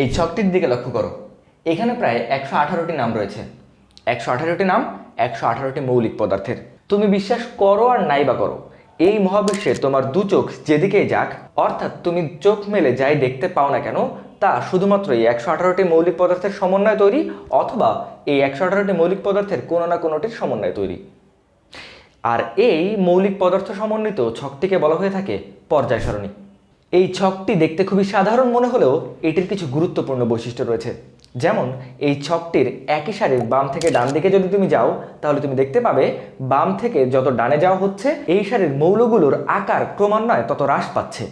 এই ছকটির দিকে লক্ষ্য করো। এখানে প্রায় একশো আঠারোটি নাম রয়েছে। একশো আঠারোটি নাম, একশো আঠারোটি মৌলিক পদার্থের। তুমি বিশ্বাস করো আর নাই বা করো। এই মহাবিশ্বে তোমার দু চোখ যেদিকেই যাক, অর্থাৎ তুমি চোখ মেলে যাই দেখতে পাও না কেন, তা শুধুমাত্র এই একশো আঠারোটি মৌলিক পদার্থের সমন্বয় তৈরি, অথবা এই একশো আঠারোটি মৌলিক পদার্থের কোনো না কোনোটির সমন্বয় তৈরি। আর এই মৌলিক পদার্থ সমন্বিত ছকটিকে বলা হয়ে থাকে পর্যায় সারণী এই ছকটি দেখতে খুবই সাধারণ মনে হলেও এটির কিছু গুরুত্বপূর্ণ বৈশিষ্ট্য রয়েছে। যেমন, এই ছকটির একই সারির বাম থেকে ডান দিকে যদি তুমি যাও, তাহলে তুমি দেখতে পাবে বাম থেকে যত ডানে যাওয়া হচ্ছে, এই সারির মৌলগুলোর আকার ক্রমান্বয়ে তত হ্রাস পাচ্ছে।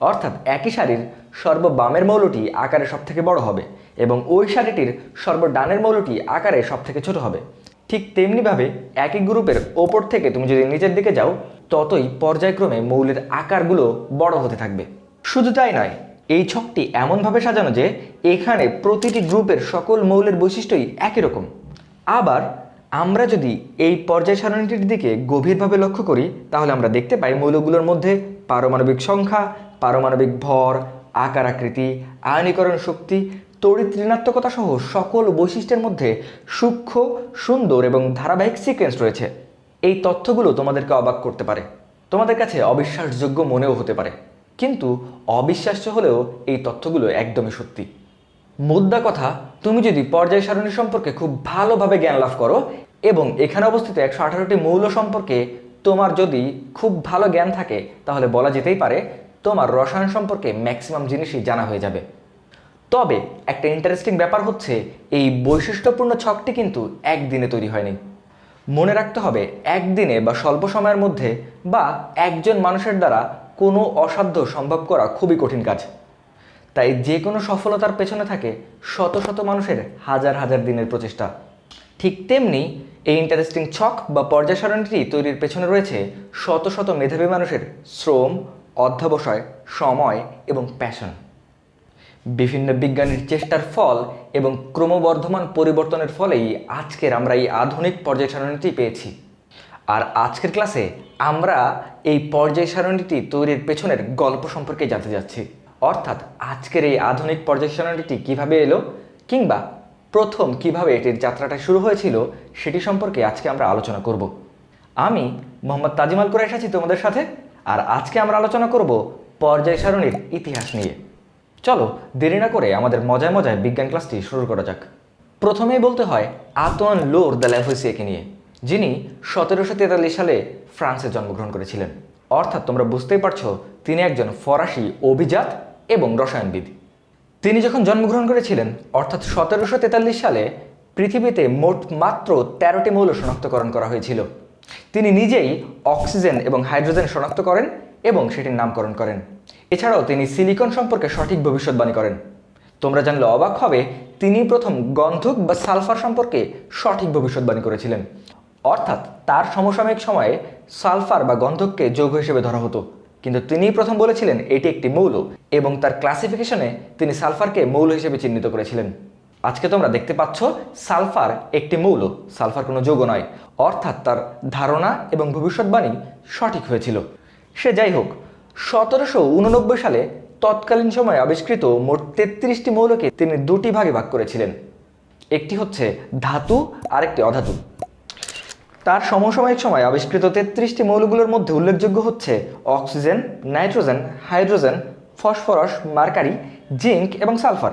অর্থাৎ একই সারির সর্ববামের মৌলটি আকারে সব থেকে বড় হবে এবং ওই সারিটির সর্বডানের মৌলটি আকারে সব থেকে ছোট হবে। ঠিক তেমনিভাবে একই গ্রুপের ওপর থেকে তুমি যদি নিচের দিকে যাও, ততই পর্যায়ক্রমে মৌলের আকারগুলো বড় হতে থাকবে। শুধু তাই নয়, এই ছকটি এমনভাবে সাজানো যে এখানে প্রতিটি গ্রুপের সকল মৌলের বৈশিষ্ট্যই একই রকম। আবার আমরা যদি এই পর্যায় সারণীটির দিকে গভীরভাবে লক্ষ্য করি, তাহলে আমরা দেখতে পাই মৌলগুলোর মধ্যে পারমাণবিক সংখ্যা, পারমাণবিক ভর, আকার আকৃতি, আয়নীকরণ শক্তি তড়িৎ ঋণাত্মকতা সহ সকল বৈশিষ্ট্যের মধ্যে সূক্ষ্ম, সুন্দর এবং ধারাবাহিক সিকোয়েন্স রয়েছে। এই তথ্যগুলো তোমাদেরকে অবাক করতে পারে। তোমাদের কাছে অবিশ্বাসযোগ্য মনেও হতে পারে। কিন্তু অবিশ্বাস্য হলেও এই তথ্যগুলো একদমই সত্যি। মুদ্রা কথা, তুমি যদি পর্যায় সারণী সম্পর্কে খুব ভালোভাবে জ্ঞান লাভ করো এবং এখানে অবস্থিত একশো আঠারোটি মৌল সম্পর্কে তোমার যদি খুব ভালো জ্ঞান থাকে, তাহলে বলা যেতেই পারে তোমার রসায়ন সম্পর্কে ম্যাক্সিমাম জিনিসই জানা হয়ে যাবে। তবে একটা ইন্টারেস্টিং ব্যাপার হচ্ছে, এই বৈশিষ্ট্যপূর্ণ ছকটি কিন্তু একদিনে তৈরি হয়নি। মনে রাখতে হবে, একদিনে বা স্বল্প সময়ের মধ্যে বা একজন মানুষের দ্বারা কোনো অসাধ্য সম্ভব করা খুবই কঠিন কাজ। তাই যে কোনো সফলতার পেছনে থাকে শত শত মানুষের হাজার হাজার দিনের প্রচেষ্টা। ঠিক তেমনি এই ইন্টারেস্টিং ছক বা পর্যায় সারণীটি তৈরির পেছনে রয়েছে শত শত মেধাবী মানুষের শ্রম, অধ্যবসায়, সময় এবং প্যাশন বিভিন্ন বিজ্ঞানীর চেষ্টার ফল এবং ক্রমবর্ধমান পরিবর্তনের ফলেই আজকের আমরা এই আধুনিক পর্যায় সারণীটি পেয়েছি। আর আজকের ক্লাসে আমরা এই পর্যায় সারণীটি তৈরির পেছনের গল্প সম্পর্কে জানতে যাচ্ছি। অর্থাৎ আজকের এই আধুনিক পর্যায় সারণীটি কীভাবে এলো কিংবা প্রথম কীভাবে এটির যাত্রাটা শুরু হয়েছিল সেটি সম্পর্কে আজকে আমরা আলোচনা করব। আমি মোহাম্মদ তাজিমাল করে এসেছি তোমাদের সাথে। আর আজকে আমরা আলোচনা করব পর্যায় সারণীর ইতিহাস নিয়ে। চলো, দেরি না করে আমাদের মজায় মজায় বিজ্ঞান ক্লাসটি শুরু করা যাক। প্রথমেই বলতে হয় আতোয়ান লোর দ্য ল্যাভোসিয়াকে নিয়ে, যিনি সতেরোশো তেতাল্লিশ সালে ফ্রান্সে জন্মগ্রহণ করেছিলেন। অর্থাৎ তোমরা বুঝতেই পারছ, তিনি একজন ফরাসি অভিজাত এবং রসায়নবিদ। তিনি যখন জন্মগ্রহণ করেছিলেন, অর্থাৎ সতেরোশো তেতাল্লিশ সালে পৃথিবীতে মোট মাত্র তেরোটি মৌল শনাক্তকরণ করা হয়েছিল। তিনি নিজেই অক্সিজেন এবং হাইড্রোজেন শনাক্ত করেন এবং সেটির নামকরণ করেন। এছাড়াও তিনি সিলিকন সম্পর্কে সঠিক ভবিষ্যৎবাণী করেন। তোমরা জানলে অবাক হবে, তিনি প্রথম গন্ধক বা সালফার সম্পর্কে সঠিক ভবিষ্যৎবাণী করেছিলেন। অর্থাৎ তার সমসাময়িক সময়ে সালফার বা গন্ধককে যৌগ হিসেবে ধরা হতো। কিন্তু তিনিই প্রথম বলেছিলেন এটি একটি মৌল এবং তার ক্লাসিফিকেশনে তিনি সালফারকে মৌল হিসেবে চিহ্নিত করেছিলেন। আজকে তোমরা দেখতে পাচ্ছ, সালফার একটি মৌল, সালফার কোনো যৌগ নয়। অর্থাৎ তার ধারণা এবং ভবিষ্যৎবাণী সঠিক হয়েছিল। সে যাই হোক সতেরোশো উননব্বই সালে তৎকালীন সময়ে আবিষ্কৃত মোট তেত্রিশটি মৌলকে তিনি দুটি ভাগে ভাগ করেছিলেন। একটি হচ্ছে ধাতু আর একটি অধাতু। তার সমসাময়িক সময় আবিষ্কৃত তেত্রিশটি মৌলগুলোর মধ্যে উল্লেখযোগ্য হচ্ছে oxygen, nitrogen, hydrogen, phosphorus, mercury, zinc এবং সালফার।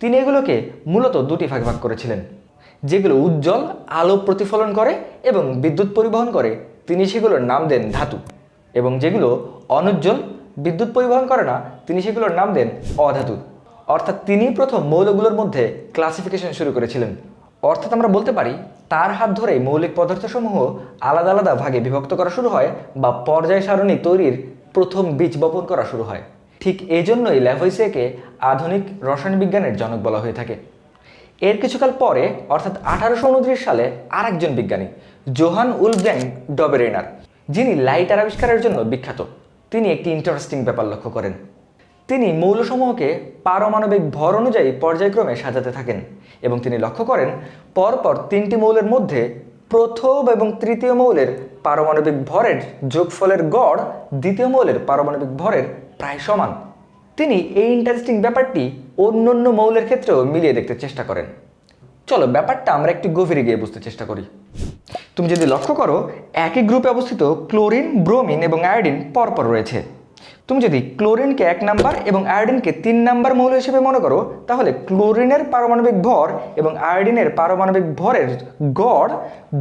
তিনি এগুলোকে মূলত দুটি ভাগে ভাগ করেছিলেন। যেগুলো উজ্জ্বল, আলো প্রতিফলন করে এবং বিদ্যুৎ পরিবহন করে। তিনি সেগুলোর নাম দেন ধাতু। এবং যেগুলো অনুজ্জ্বল, বিদ্যুৎ পরিবহন করে না, তিনি সেগুলোর নাম দেন অধাতু। অর্থাৎ তিনি প্রথম মৌলগুলোর মধ্যে ক্লাসিফিকেশন শুরু করেছিলেন। অর্থাৎ আমরা বলতে পারি, তার হাত ধরেই মৌলিক পদার্থসমূহ আলাদা আলাদা ভাগে বিভক্ত করা শুরু হয় বা পর্যায় সারণী তৈরির প্রথম বীজ বপন করা শুরু হয়। ঠিক এই জন্যই ল্যাভয়েসিয়াকে আধুনিক রসায়ন বিজ্ঞানের জনক বলা হয়ে থাকে। এর কিছুকাল পরে, অর্থাৎ আঠারোশো উনত্রিশ সালে আরেকজন বিজ্ঞানী, জোহান উলব্যাং ডবেরেনার যিনি লাইটার আবিষ্কারের জন্য বিখ্যাত, তিনি একটি ইন্টারেস্টিং ব্যাপার লক্ষ্য করেন। তিনি মৌলসমূহকে পারমাণবিক ভর অনুযায়ী পর্যায়ক্রমে সাজাতে থাকেন এবং তিনি লক্ষ্য করেন, পরপর তিনটি মৌলের মধ্যে প্রথম এবং তৃতীয় মৌলের পারমাণবিক ভরের যোগফলের গড় দ্বিতীয় মৌলের পারমাণবিক ভরের প্রায় সমান। তিনি এই ইন্টারেস্টিং ব্যাপারটি অন্য অন্য মৌলের ক্ষেত্রেও মিলিয়ে দেখতে চেষ্টা করেন। চলো ব্যাপারটা আমরা একটু গভীরে গিয়ে বুঝতে চেষ্টা করি। তুমি যদি লক্ষ্য করো, একই গ্রুপে অবস্থিত ক্লোরিন ব্রোমিন এবং আয়োডিন পরপর রয়েছে। তুমি যদি ক্লোরিনকে এক নাম্বার এবং আয়োডিনকে তিন নাম্বার মৌল হিসেবে মনে করো, তাহলে ক্লোরিনের পারমাণবিক ভর এবং আয়োডিনের পারমাণবিক ভরের গড়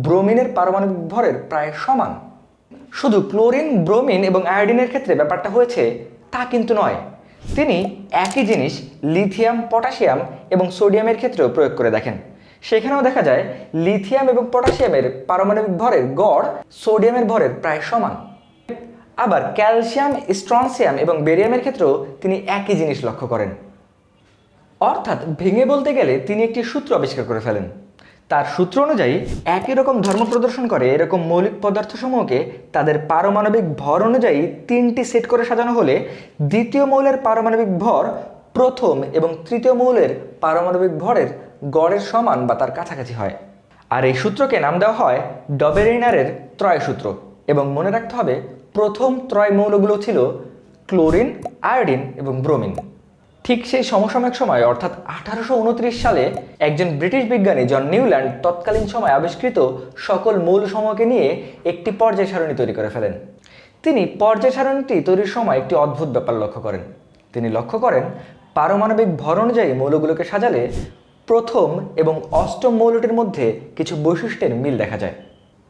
ব্রোমিনের পারমাণবিক ভরের প্রায় সমান। শুধু ক্লোরিন ব্রোমিন এবং আয়োডিনের ক্ষেত্রে ব্যাপারটা হয়েছে তা কিন্তু নয়। তিনি একই জিনিস লিথিয়াম পটাশিয়াম এবং সোডিয়ামের ক্ষেত্রেও প্রয়োগ করে দেখেন। সেখানেও দেখা যায় লিথিয়াম এবং পটাশিয়ামের পারমাণবিক ভরের গড় সোডিয়ামের ভরের প্রায় সমান। আবার ক্যালসিয়াম, স্ট্রনসিয়াম এবং বেরিয়ামের ক্ষেত্রেও তিনি একই জিনিস লক্ষ্য করেন। অর্থাৎ ভেঙে বলতে গেলে তিনি একটি সূত্র আবিষ্কার করে ফেলেন। তার সূত্র অনুযায়ী, একই রকম ধর্ম প্রদর্শন করে এরকম মৌলিক পদার্থসমূহকে তাদের পারমাণবিক ভর অনুযায়ী তিনটি সেট করে সাজানো হলে দ্বিতীয় মৌলের পারমাণবিক ভর প্রথম এবং তৃতীয় মৌলের পারমাণবিক ভরের গড়ের সমান বা তার কাছাকাছি হয়। আর এই সূত্রকে নাম দেওয়া হয় ডবেরিনারের ত্রয় সূত্র এবং মনে রাখতে হবে প্রথম ত্রয় মৌলগুলো ছিল ক্লোরিন, আয়োডিন এবং ব্রোমিন। ঠিক সেই সমসাময়িক সময়, অর্থাৎ আঠারোশো উনত্রিশ সালে একজন ব্রিটিশ বিজ্ঞানী জন নিউল্যান্ড তৎকালীন সময় আবিষ্কৃত সকল মৌল সমূহকে নিয়ে একটি পর্যায় সারণী তৈরি করে ফেলেন। তিনি পর্যায় সারণীটি তৈরির সময় একটি অদ্ভুত ব্যাপার লক্ষ্য করেন। তিনি লক্ষ্য করেন পারমাণবিক ভর অনুযায়ী মৌলগুলোকে সাজালে প্রথম এবং অষ্টম মৌলটির মধ্যে কিছু বৈশিষ্ট্যের মিল দেখা যায়।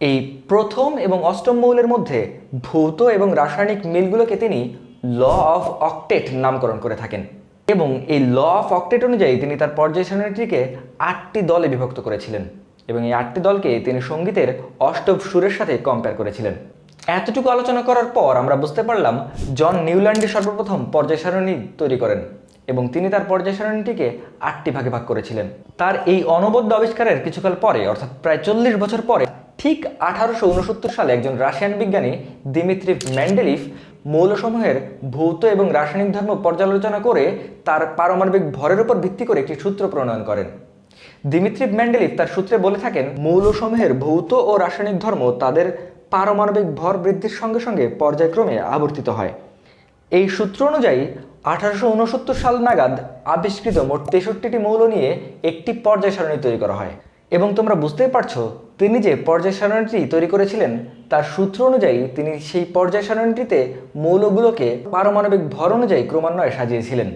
এই প্রথম এবং অষ্টম মৌলের মধ্যে ভৌত এবং রাসায়নিক মিলগুলোকে তিনি ল অফ অকটেট নামকরণ করে থাকেন এবং এই ল অফ অকটেট অনুযায়ী তিনি তার পর্যায় আটটি দলে বিভক্ত করেছিলেন এবং এই আটটি দলকে তিনি সঙ্গীতের অষ্টম সুরের সাথে কম্পেয়ার করেছিলেন। এতটুকু আলোচনা করার পর আমরা বুঝতে পারলাম জন নিউল্যান্ডে সর্বপ্রথম পর্যায় সারণী তৈরি করেন। এবং তিনি তার পর্যায় সারণীটিকে আটটি ভাগে ভাগ করেছিলেন। তার এই অনবদ্য আবিষ্কারের কিছুকাল পরে, অর্থাৎ প্রায় চল্লিশ বছর পরে, ঠিক আঠারোশো উনসত্তর সালে একজন রাশিয়ান বিজ্ঞানী দিমিত্রি ম্যান্ডেলিফ মৌলসমূহের ভৌত এবং রাসায়নিক ধর্ম পর্যালোচনা করে তার পারমাণবিক ভরের উপর ভিত্তি করে একটি সূত্র প্রণয়ন করেন। দিমিত্রি ম্যান্ডেলিফ তার সূত্রে বলে থাকেন, মৌলসমূহের ভৌত ও রাসায়নিক ধর্ম তাদের পারমাণবিক ভর বৃদ্ধির সঙ্গে সঙ্গে পর্যায়ক্রমে আবর্তিত হয়। এই সূত্র অনুযায়ী আঠারোশো উনসত্তর সাল নাগাদ আবিষ্কৃত মোট তেষট্টিটি মৌল নিয়ে একটি পর্যায় সারণী তৈরি করা হয়। এবং তোমরা বুঝতেই পারছ, তিনি যে পর্যায় সারণীটি তৈরি করেছিলেন, তার সূত্র অনুযায়ী তিনি সেই পর্যায় সারণীটিতে মৌলগুলোকে পারমাণবিক ভর অনুযায়ী ক্রমান্বয়ে সাজিয়েছিলেন।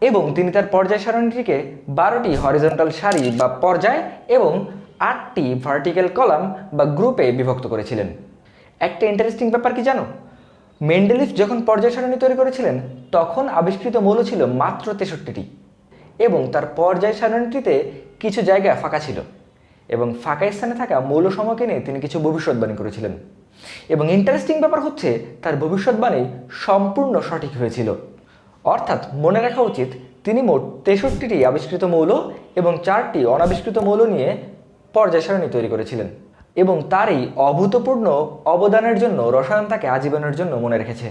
এবং তিনি তার পর্যায় সারণীটিকে বারোটি হরিজন্টাল সারি বা পর্যায় এবং আটটি ভার্টিক্যাল কলাম বা গ্রুপে বিভক্ত করেছিলেন। একটা ইন্টারেস্টিং ব্যাপার কি জানো? মেন্ডেলিফ যখন পর্যায় সারণী তৈরি করেছিলেন, তখন আবিষ্কৃত মৌল ছিল মাত্র তেষট্টিটি এবং তার পর্যায় সারণীটিতে কিছু জায়গা ফাঁকা ছিল এবং ফাঁকা স্থানে থাকা মৌল সমূহকে নিয়ে তিনি কিছু ভবিষ্যৎবাণী করেছিলেন। এবং ইন্টারেস্টিং ব্যাপার হচ্ছে, তার ভবিষ্যৎবাণী সম্পূর্ণ সঠিক হয়েছিল। অর্থাৎ মনে রাখা উচিত, তিনি মোট তেষট্টিটি আবিষ্কৃত মৌল এবং চারটি অনাবিষ্কৃত মৌল নিয়ে পর্যায় সারণী তৈরি করেছিলেন। এবং তার এই অভূতপূর্ণ অবদানের জন্য রসায়ন তাকে আজীবনের জন্য মনে রেখেছে।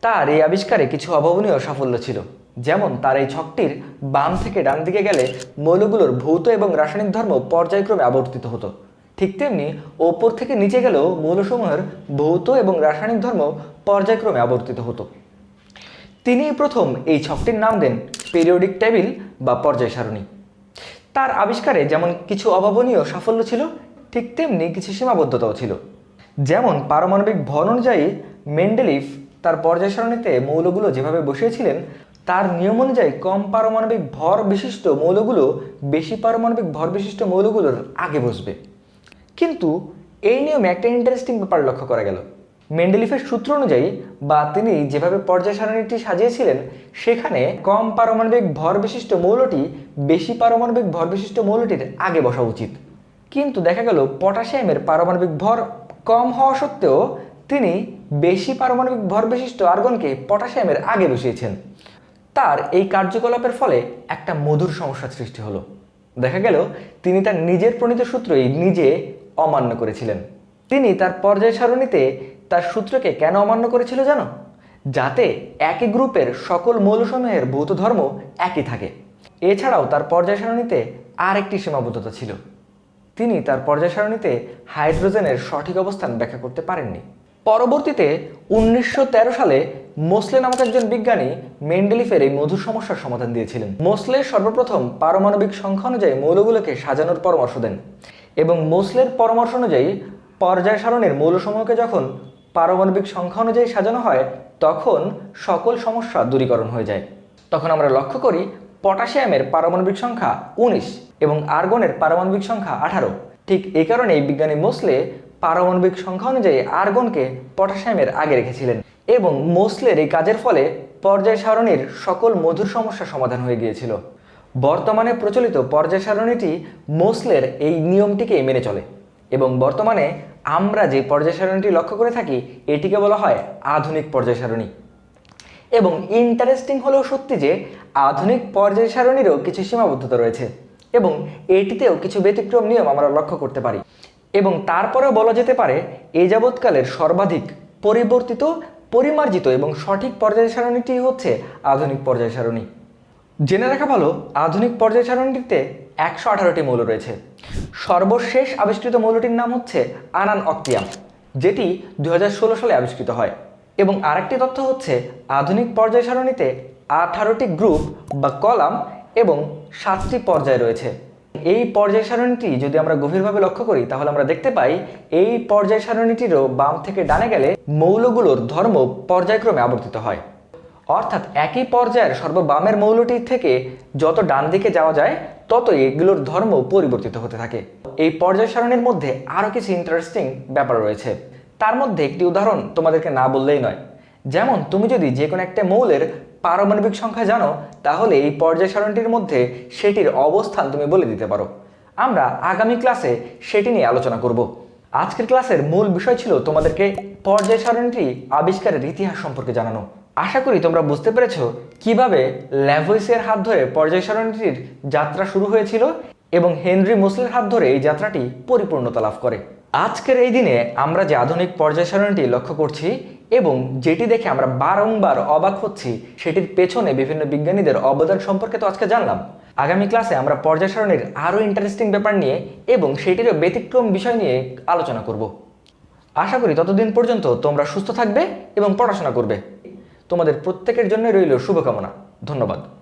তার এই আবিষ্কারে কিছু অভাবনীয় সাফল্য ছিল। যেমন তার এই ছকটির বাম থেকে ডান দিকে গেলে মৌলগুলোর ভৌত এবং রাসায়নিক ধর্ম পর্যায়ক্রমে আবর্তিত হতো। ঠিক তেমনি ওপর থেকে নিচে গেলেও মৌলসমূহের ভৌত এবং রাসায়নিক ধর্ম পর্যায়ক্রমে আবর্তিত হতো। তিনি প্রথম এই ছকটির নাম দেন পেরিওডিক টেবিল বা পর্যায় সারণী তার আবিষ্কারে যেমন কিছু অভাবনীয় সাফল্য ছিল ঠিক তেমনি কিছু সীমাবদ্ধতাও ছিল। যেমন পারমাণবিক ভর অনুযায়ী মেন্ডেলিফ তার পর্যায় সারণীতে মৌলগুলো যেভাবে বসিয়েছিলেন, তার নিয়ম অনুযায়ী কম পারমাণবিক ভর বিশিষ্ট মৌলগুলো বেশি পারমাণবিক ভর বিশিষ্ট মৌলগুলোর আগে বসবে। কিন্তু এই নিয়মে একটা ইন্টারেস্টিং ব্যাপার লক্ষ্য করা গেল। মেন্ডেলিফের সূত্র অনুযায়ী বা তিনি যেভাবে পর্যায় সারণীটি সাজিয়েছিলেন, সেখানে কম পারমাণবিক ভর বিশিষ্ট মৌলটি বেশি পারমাণবিক ভর বিশিষ্ট মৌলটির আগে বসা উচিত। কিন্তু দেখা গেল পটাশিয়ামের পারমাণবিক ভর কম হওয়া সত্ত্বেও তিনি বেশি পারমাণবিক ভর বিশিষ্ট আর্গনকে পটাশিয়ামের আগে বসিয়েছেন। তার এই কার্যকলাপের ফলে একটা মধুর সমস্যা সৃষ্টি হলো। দেখা গেল তিনি তার নিজের প্রণীত সূত্রই নিজে অমান্য করেছিলেন। তিনি তার পর্যায় সারণীতে তার সূত্রকে কেন অমান্য করেছিল জানো? যাতে একই গ্রুপের সকল মৌলসমূহের ভৌত ধর্ম একই থাকে। এছাড়াও তার পর্যায় সারণীতে আর একটি সীমাবদ্ধতা ছিল। তিনি তার পর্যায় সারণীতে হাইড্রোজেনের সঠিক অবস্থান ব্যাখ্যা করতে পারেননি। পরবর্তীতে উনিশশো তেরো সালে মোসলে নামক একজন বিজ্ঞানী মেন্ডেলিফের এই মধুর সমস্যার সমাধান দিয়েছিলেন। মোসলে সর্বপ্রথম পারমাণবিক সংখ্যা অনুযায়ী মৌলগুলোকে সাজানোর পরামর্শ দেন এবং মোসলের পরামর্শ অনুযায়ী পর্যায় সারণীর মৌলসমূহকে যখন পারমাণবিক সংখ্যা অনুযায়ী সাজানো হয়, তখন সকল সমস্যা দূরীকরণ হয়ে যায়। তখন আমরা লক্ষ্য করি পটাশিয়ামের পারমাণবিক সংখ্যা উনিশ। এবং আর্গনের পারমাণবিক সংখ্যা আঠারো। ঠিক এই কারণেই বিজ্ঞানী মোসলে পারমাণবিক সংখ্যা অনুযায়ী আর্গনকে পটাশিয়ামের আগে রেখেছিলেন এবং মোসলের এই কাজের ফলে পর্যায় সারণীর সকল মধুর সমস্যার সমাধান হয়ে গিয়েছিল। বর্তমানে প্রচলিত পর্যায় সারণীটি মোসলের এই নিয়মটিকেই মেনে চলে এবং বর্তমানে আমরা যে পর্যায় সারণীটি লক্ষ্য করে থাকি, এটিকে বলা হয় আধুনিক পর্যায় সারণী। এবং ইন্টারেস্টিং হলেও সত্যি যে, আধুনিক পর্যায় সারণীরও কিছু সীমাবদ্ধতা রয়েছে। এবং এটিতেও কিছু ব্যতিক্রম নিয়ম আমরা লক্ষ্য করতে পারি। এবং তারপরেও বলা যেতে পারে, এ যাবৎকালের সর্বাধিক পরিবর্তিত, পরিমার্জিত এবং সঠিক পর্যায় সারণীটি হচ্ছে আধুনিক পর্যায় সারণী। জেনে রাখা ভালো, আধুনিক পর্যায় সারণীটিতে একশো আঠারোটি মৌল রয়েছে। সর্বশেষ আবিষ্কৃত মৌলটির নাম হচ্ছে আনান অক্তিয়াম, যেটি দু হাজার ষোলো সালে আবিষ্কৃত হয়। এবং আরেকটি তথ্য হচ্ছে, আধুনিক পর্যায় সারণীতে আঠারোটি গ্রুপ বা কলাম এবং সাতটি পর্যায় রয়েছে। এই পর্যায় সারণীটি যদি আমরা গভীরভাবে লক্ষ্য করি, তাহলে আমরা দেখতে পাই এই পর্যায় সারণীটিরও বাম থেকে ডানে গেলে মৌলগুলোর ধর্ম পর্যায়ক্রমে আবর্তিত হয়। অর্থাৎ একই পর্যায়ের সর্ববামের মৌলটি থেকে যত ডান দিকে যাওয়া যায়, ততই এগুলোর ধর্ম পরিবর্তিত হতে থাকে। এই পর্যায় সারণীর মধ্যে আরও কিছু ইন্টারেস্টিং ব্যাপার রয়েছে। তার মধ্যে একটি উদাহরণ তোমাদেরকে না বললেই নয়। যেমন তুমি যদি যে কোনো একটা মৌলের পারমাণবিক সংখ্যা জানো, তাহলে এই পর্যায় সারণীটির মধ্যে সেটির অবস্থান তুমি বলে দিতে পারো। আমরা আগামী ক্লাসে সেটি নিয়ে আলোচনা করব। আজকের ক্লাসের মূল বিষয় ছিল তোমাদেরকে পর্যায় সারণীটি আবিষ্কারের ইতিহাস সম্পর্কে জানানো। আশা করি তোমরা বুঝতে পেরেছ কীভাবে ল্যাভয়েসের হাত ধরে পর্যায় সারণীটির যাত্রা শুরু হয়েছিল এবং হেনরি মোসলের হাত ধরে এই যাত্রাটি পরিপূর্ণতা লাভ করে। আজকের এই দিনে আমরা যে আধুনিক পর্যায় সারণীটি লক্ষ্য করছি এবং যেটি দেখে আমরা বারংবার অবাক হচ্ছি, সেটির পেছনে বিভিন্ন বিজ্ঞানীদের অবদান সম্পর্কে তো আজকে জানলাম। আগামী ক্লাসে আমরা পর্যায় সারণীর আরও ইন্টারেস্টিং ব্যাপার নিয়ে এবং সেটিরও ব্যতিক্রম বিষয় নিয়ে আলোচনা করব। আশা করি ততদিন পর্যন্ত তোমরা সুস্থ থাকবে এবং পড়াশোনা করবে। তোমাদের প্রত্যেকের জন্য রইল শুভকামনা। ধন্যবাদ।